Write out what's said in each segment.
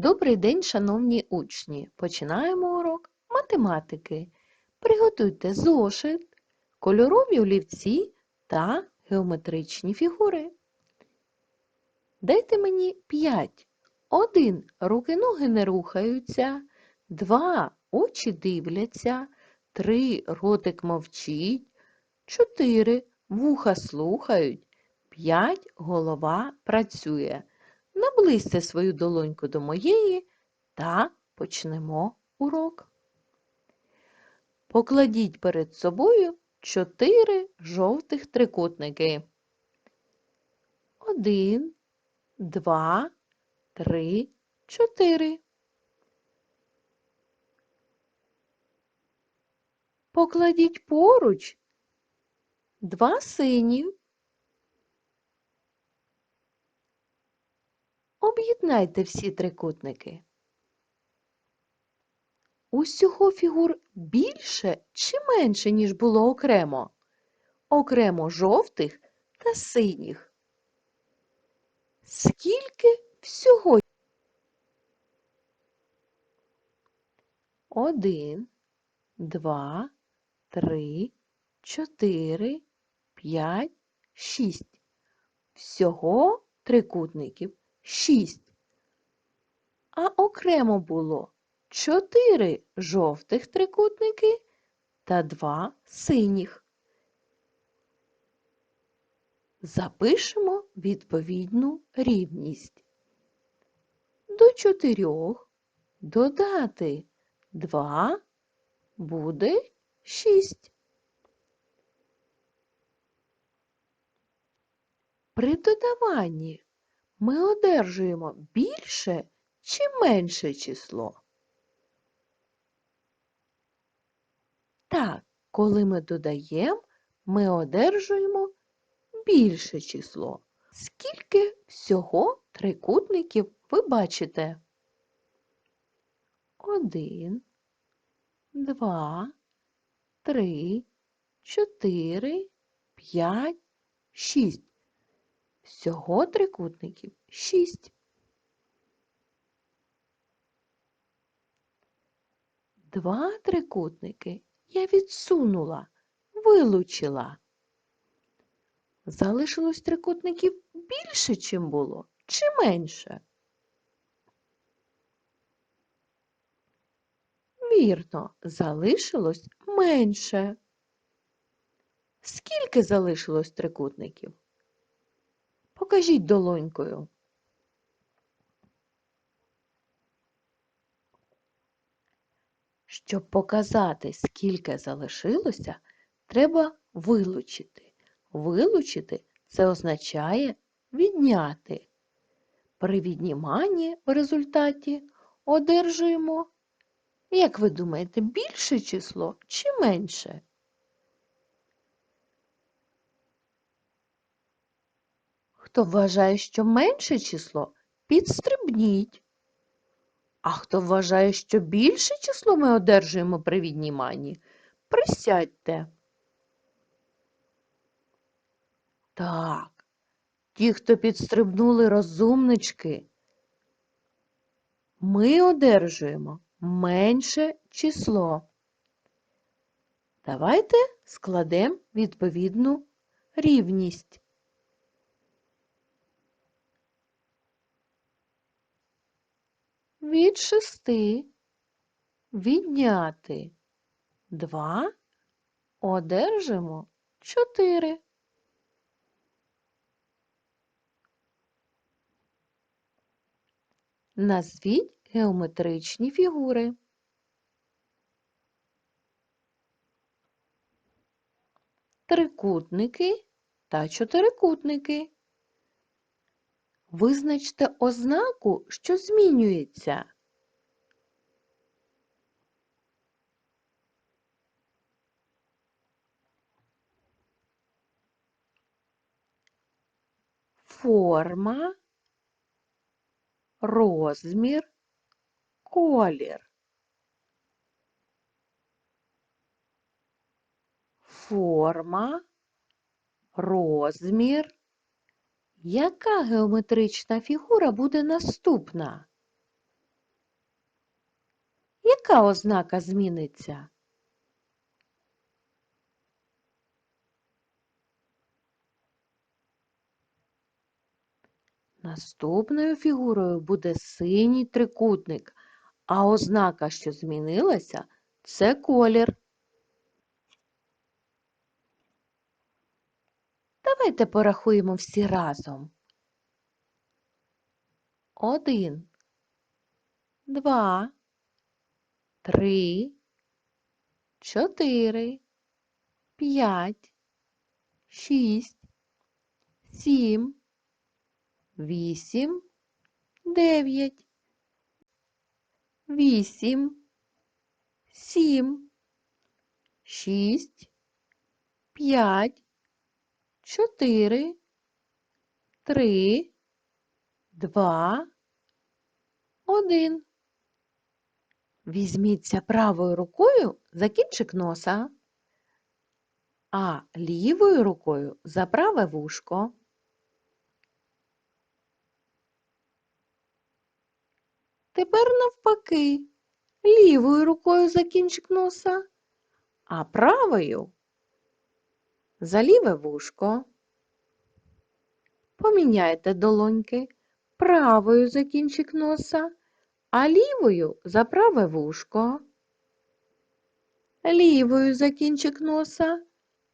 Добрий день, шановні учні! Починаємо урок математики. Приготуйте зошит, кольорові олівці та геометричні фігури. Дайте мені 5. 1. Руки-ноги не рухаються. 2. Очі дивляться. 3. Ротик мовчить. 4. Вуха слухають. 5. Голова працює. Наблизьте свою долоньку до моєї та почнемо урок. Покладіть перед собою чотири жовтих трикутники. Один, два, три, чотири. Покладіть поруч два сині. Об'єднайте всі трикутники. Усього фігур більше чи менше, ніж було окремо? Окремо жовтих та синіх. Скільки всього? Один, два, три, чотири, п'ять, шість. Всього трикутників шість. А окремо було чотири жовтих трикутники та два синіх. Запишемо відповідну рівність. До чотирьох додати два буде шість. При додаванні ми одержуємо більше чи менше число? Так, коли ми додаємо, ми одержуємо більше число. Скільки всього трикутників ви бачите? Один, два, три, чотири, п'ять, шість. Всього трикутників шість. Два трикутники я відсунула, вилучила. Залишилось трикутників більше, чим було, чи менше? Вірно, залишилось менше. Скільки залишилось трикутників? Покажіть долонькою. Щоб показати, скільки залишилося, треба вилучити. Вилучити це означає відняти. При відніманні в результаті одержуємо, як ви думаєте, більше число чи менше? Хто вважає, що менше число, підстрибніть. А хто вважає, що більше число ми одержуємо при відніманні, присядьте. Так, ті, хто підстрибнули розумнички, ми одержуємо менше число. Давайте складемо відповідну рівність. Від шести відняти два одержимо чотири. Назвіть геометричні фігури. Трикутники та чотирикутники. Визначте ознаку, що змінюється. Форма, розмір, колір. Форма, розмір, яка геометрична фігура буде наступна? Яка ознака зміниться? Наступною фігурою буде синій трикутник, а ознака, що змінилася, це колір. Давайте порахуємо всі разом. Один, два, три, чотири, п'ять, шість, сім, вісім, дев'ять, вісім, сім, шість, п'ять, чотири, три, два, один. Візьміться правою рукою за кінчик носа, а лівою рукою за праве вушко. Тепер навпаки, лівою рукою за кінчик носа, а правою за ліве вушко. Поміняйте долоньки правою за кінчик носа, а лівою за праве вушко. Лівою за кінчик носа,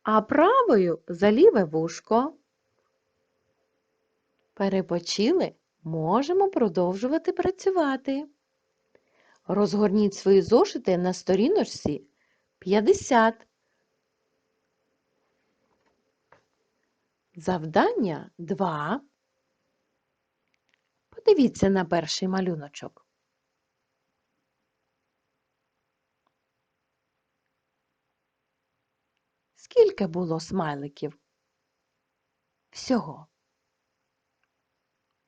а правою за ліве вушко. Перепочили? Можемо продовжувати працювати. Розгорніть свої зошити на сторіночці 50. Завдання 2. Подивіться на перший малюночок. Скільки було смайликів? Всього.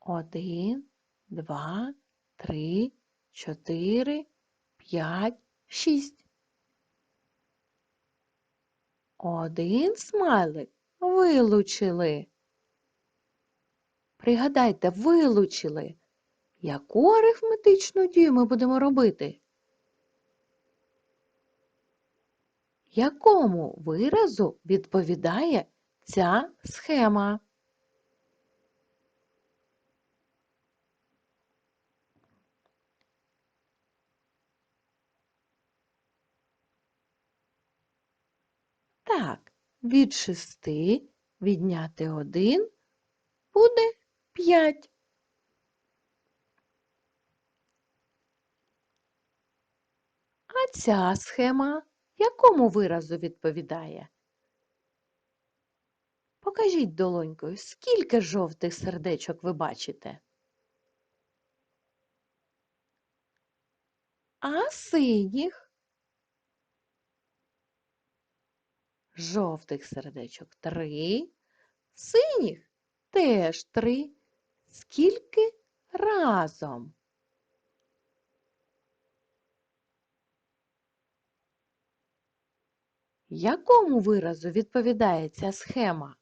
Один, два, три, чотири, п'ять, шість. Один смайлик вилучили. Пригадайте, вилучили. Яку арифметичну дію ми будемо робити? Якому виразу відповідає ця схема? Так, від шести відняти один буде п'ять. А ця схема якому виразу відповідає? Покажіть долонькою, скільки жовтих сердечок ви бачите? А синіх? Жовтих сердечок три, синіх теж три. Скільки разом? Якому виразу відповідає ця схема?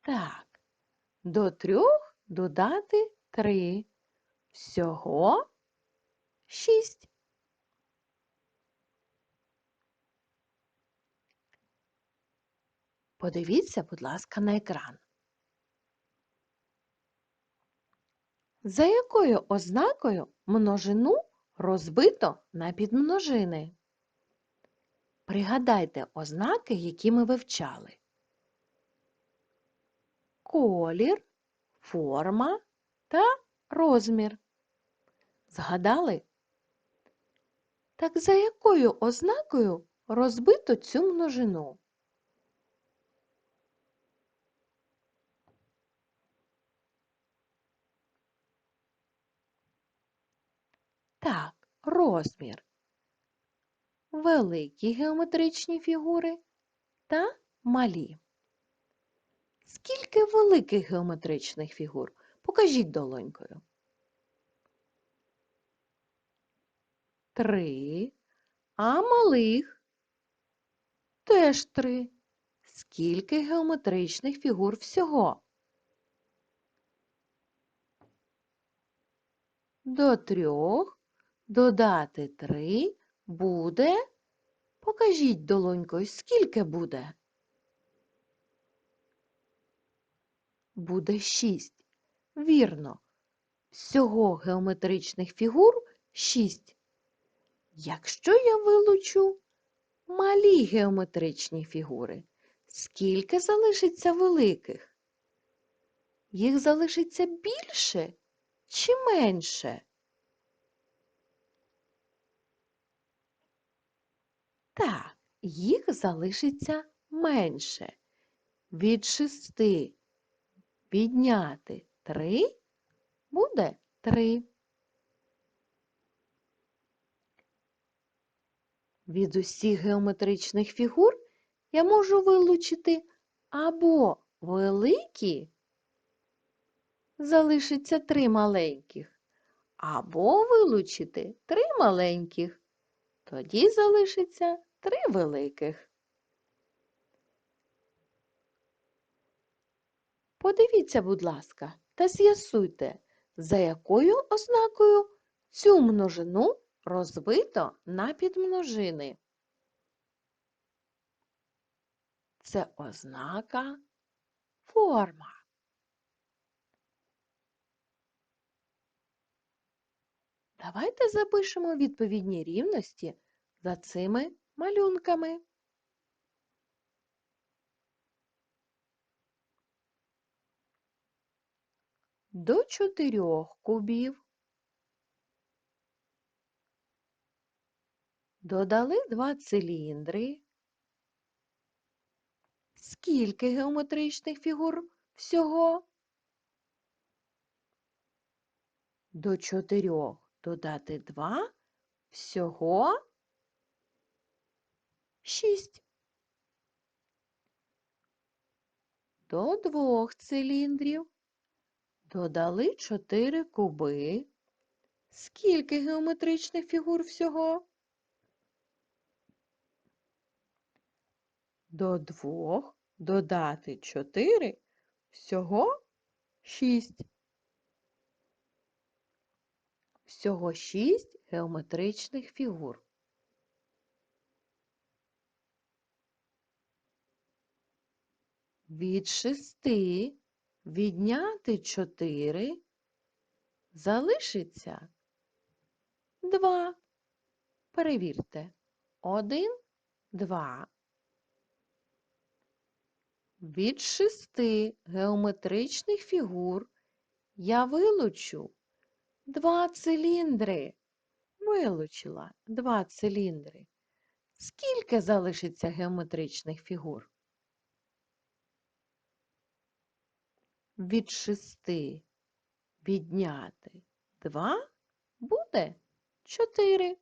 Так, до трьох додати три. Всього шість. Подивіться, будь ласка, на екран. За якою ознакою множину розбито на підмножини? Пригадайте ознаки, які ми вивчали. Колір, форма та розмір. Згадали? Так за якою ознакою розбито цю множину? Так, розмір. Великі геометричні фігури та малі. Скільки великих геометричних фігур? Покажіть долонькою. Три. А малих? Теж три. Скільки геометричних фігур всього? до трьох додати три буде. Покажіть долонькою, скільки буде? Буде шість. Вірно. Всього геометричних фігур шість. Якщо я вилучу малі геометричні фігури, скільки залишиться великих? Їх залишиться більше чи менше? Так, їх залишиться менше. Від шести відняти три буде три. Від усіх геометричних фігур я можу вилучити або великі, залишиться три маленьких, або вилучити три маленьких, тоді залишиться три великих. Подивіться, будь ласка, та з'ясуйте, за якою ознакою цю множину розбито на підмножини. Це ознака форма. Давайте запишемо відповідні рівності за цими малюнками. До чотирьох кубів додали два циліндри. Скільки геометричних фігур всього? До чотирьох додати два всього шість. До двох циліндрів додали чотири куби. Скільки геометричних фігур всього? До двох додати чотири всього шість. Всього шість геометричних фігур. Від шести відняти чотири залишиться два. Перевірте. Один, два. Від шести геометричних фігур я вилучу два циліндри. Вилучила два циліндри. Скільки залишиться геометричних фігур? Від шести відняти два буде чотири.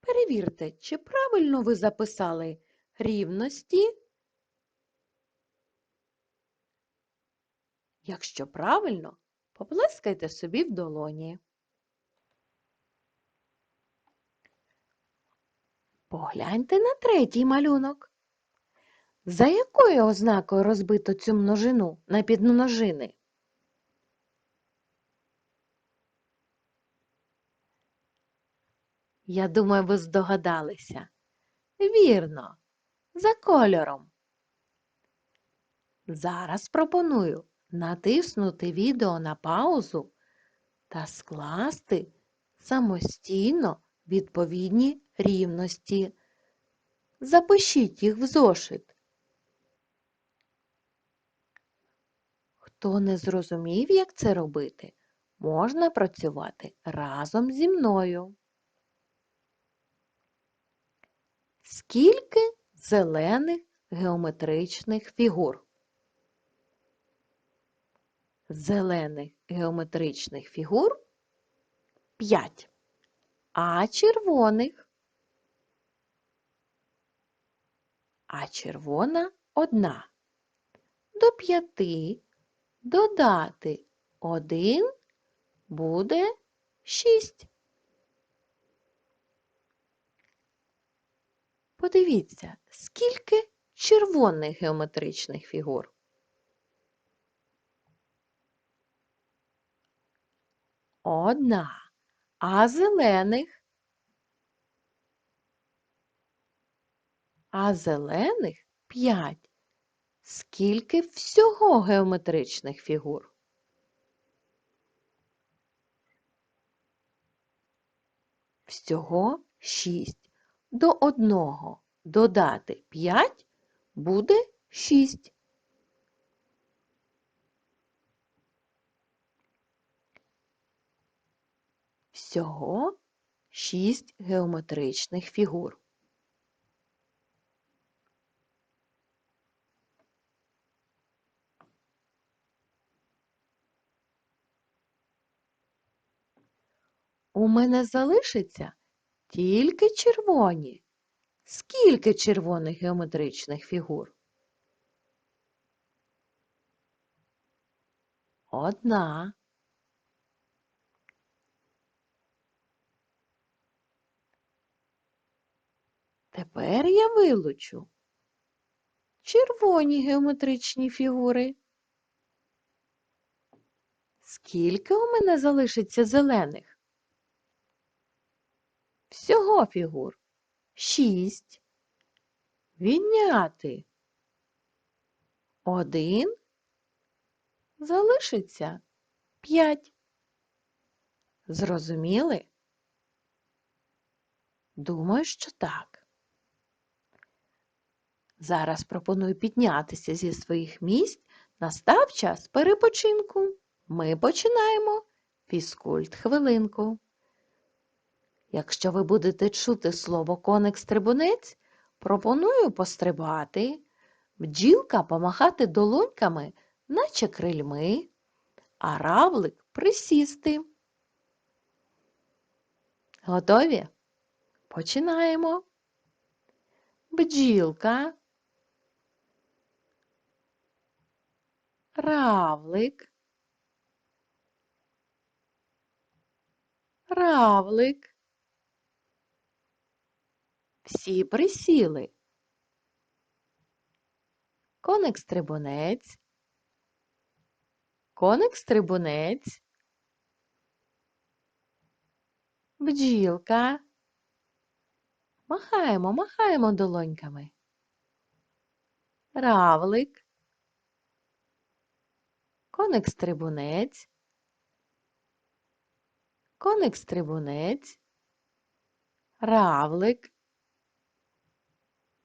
Перевірте, чи правильно ви записали рівності. Якщо правильно, поплескайте собі в долоні. Погляньте на третій малюнок. За якою ознакою розбито цю множину на підмножини? Я думаю, ви здогадалися. Вірно, за кольором. Зараз пропоную натиснути відео на паузу та скласти самостійно відповідні рівності. Запишіть їх в зошит. Хто не зрозумів, як це робити, можна працювати разом зі мною. Скільки зелених геометричних фігур? Зелених геометричних фігур 5, а червоних а червона одна. До п'яти додати один буде шість. Подивіться, скільки червоних геометричних фігур. Одна. А зелених? А зелених п'ять. Скільки всього геометричних фігур? Всього шість. До одного додати п'ять буде шість. Всього шість геометричних фігур. У мене залишиться тільки червоні. Скільки червоних геометричних фігур? Одна. Тепер я вилучу червоні геометричні фігури. Скільки у мене залишиться зелених? Всього фігур. Шість. Відняти. Один. Залишиться п'ять. Зрозуміли? Думаю, що так. Зараз пропоную піднятися зі своїх місць. Настав час перепочинку. Ми починаємо фізкульт хвилинку. Якщо ви будете чути слово коник-стрибунець, пропоную пострибати, бджілка помахати долоньками, наче крильми, а равлик присісти. Готові? Починаємо. Бджілка, равлик, равлик. Всі присіли. Коник-стрибунець, коник-стрибунець, бджілка. Махаємо, махаємо долоньками. Равлик, коник-стрибунець, коник-стрибунець, равлик,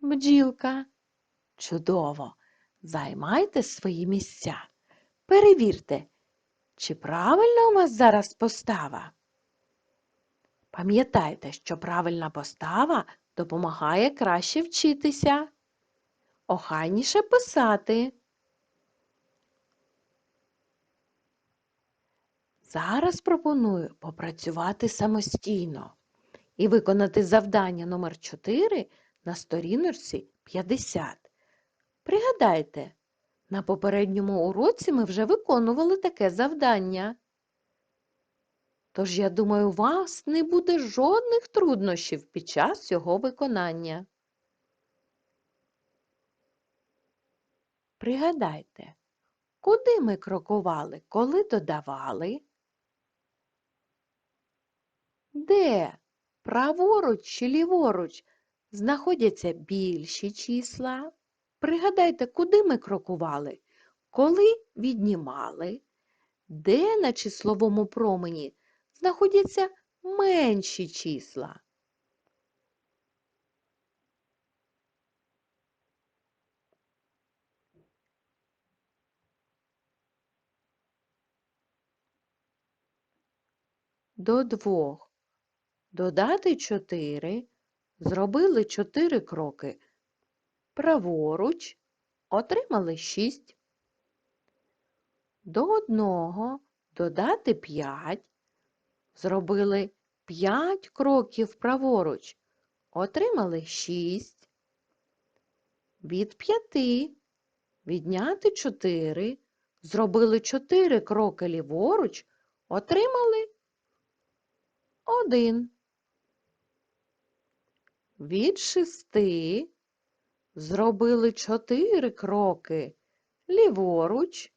бджілка. Чудово! Займайте свої місця. Перевірте, чи правильно у вас зараз постава. Пам'ятайте, що правильна постава допомагає краще вчитися, охайніше писати. Зараз пропоную попрацювати самостійно і виконати завдання номер 4 на сторіночці 50. Пригадайте, на попередньому уроці ми вже виконували таке завдання. Тож, я думаю, у вас не буде жодних труднощів під час цього виконання. Пригадайте, куди ми крокували, коли додавали? Де праворуч чи ліворуч знаходяться більші числа? Пригадайте, куди ми крокували, коли віднімали, де на числовому промені знаходяться менші числа. До двох. Додати чотири. Зробили чотири кроки. Праворуч отримали шість. До одного додати п'ять. Зробили 5 кроків праворуч. Отримали 6. Від 5 відняти 4. Зробили 4 кроки ліворуч. Отримали 1. Від 6 зробили 4 кроки ліворуч.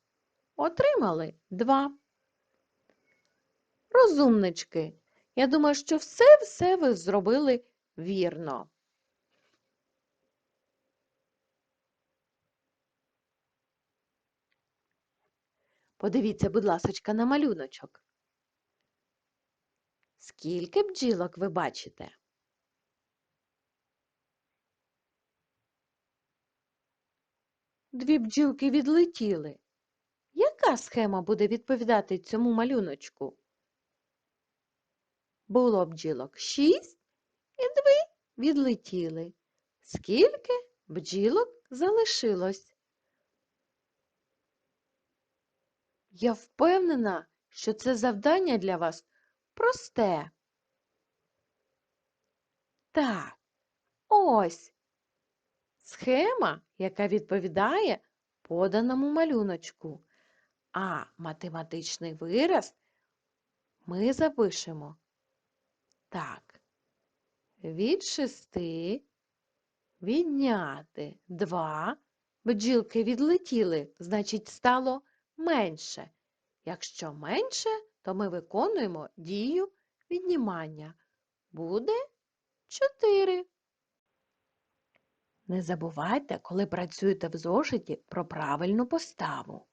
Отримали 2. Розумнички. Я думаю, що все-все ви зробили вірно. Подивіться, будь ласочка, на малюночок. Скільки бджілок ви бачите? Дві бджілки відлетіли. Яка схема буде відповідати цьому малюночку? Було бджілок шість і дві відлетіли. Скільки бджілок залишилось? Я впевнена, що це завдання для вас просте. Так, ось схема, яка відповідає поданому малюночку. А математичний вираз ми запишемо так. Від шести відняти два. Бджілки відлетіли, значить, стало менше. Якщо менше, то ми виконуємо дію віднімання. Буде 4. Не забувайте, коли працюєте в зошиті, про правильну поставу.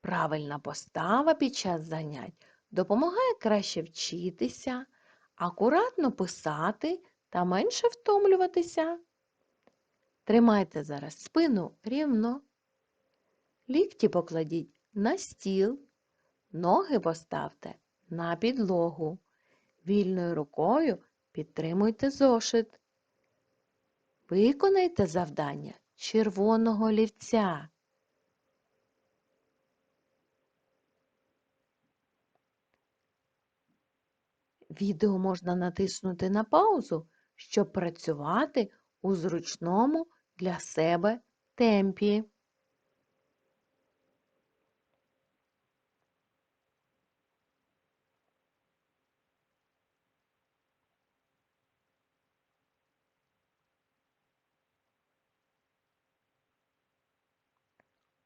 Правильна постава під час занять допомагає краще вчитися, акуратно писати та менше втомлюватися. Тримайте зараз спину рівно. Лікті покладіть на стіл, ноги поставте на підлогу. Вільною рукою підтримуйте зошит. Виконайте завдання червоного олівця. Відео можна натиснути на паузу, щоб працювати у зручному для себе темпі.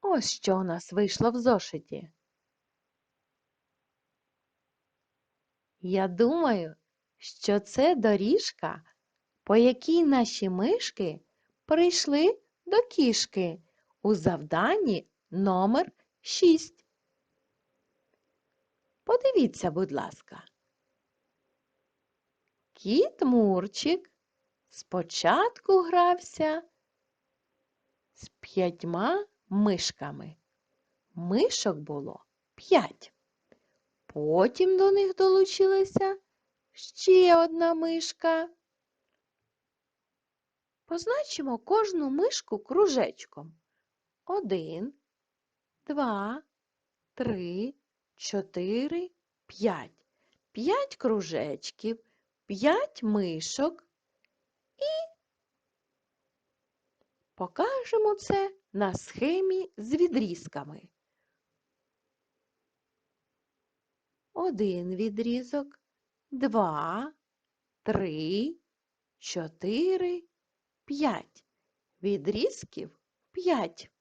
Ось що у нас вийшло в зошиті. Я думаю, що це доріжка, по якій наші мишки прийшли до кішки у завданні номер 6. Подивіться, будь ласка. Кіт Мурчик спочатку грався з п'ятьма мишками. Мишок було п'ять. Потім до них долучилася ще одна мишка. Позначимо кожну мишку кружечком. Один, два, три, чотири, п'ять. П'ять кружечків, п'ять мишок і покажемо це на схемі з відрізками. Один відрізок, два, три, чотири, п'ять. Відрізків п'ять.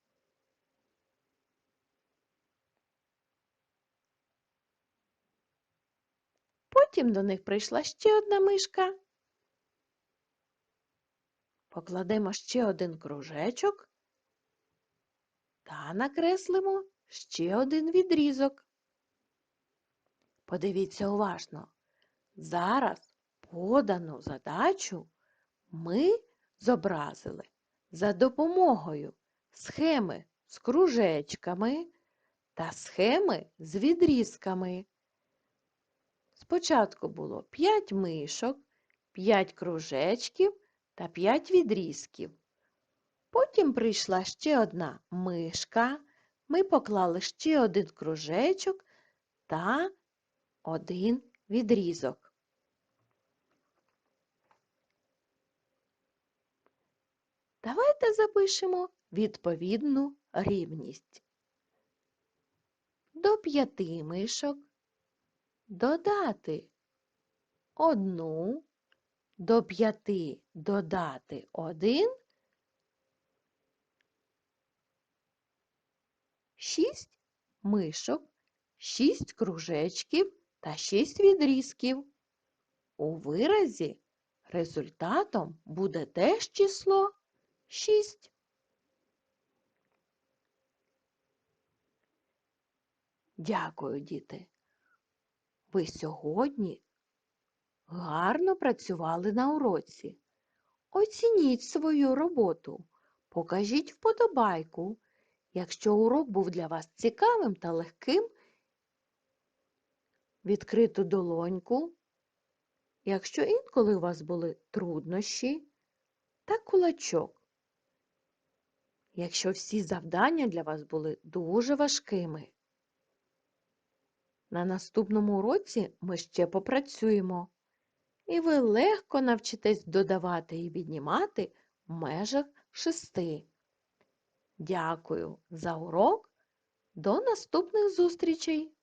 Потім до них прийшла ще одна мишка. Покладемо ще один кружечок та накреслимо ще один відрізок. Подивіться уважно. Зараз подану задачу ми зобразили за допомогою схеми з кружечками та схеми з відрізками. Спочатку було 5 мишок, 5 кружечків та 5 відрізків. Потім прийшла ще одна мишка. Ми поклали ще один кружечок та один відрізок. Давайте запишемо відповідну рівність. До п'яти мишок додати одну, до п'яти додати один, шість мишок, шість кружечків та 6 відрізків. У виразі результатом буде теж число 6. Дякую, діти. Ви сьогодні гарно працювали на уроці. Оцініть свою роботу. Покажіть вподобайку. Якщо урок був для вас цікавим та легким, відкриту долоньку. Якщо інколи у вас були труднощі, та кулачок. Якщо всі завдання для вас були дуже важкими. На наступному уроці ми ще попрацюємо, і ви легко навчитесь додавати і віднімати в межах шести. Дякую за урок. До наступних зустрічей!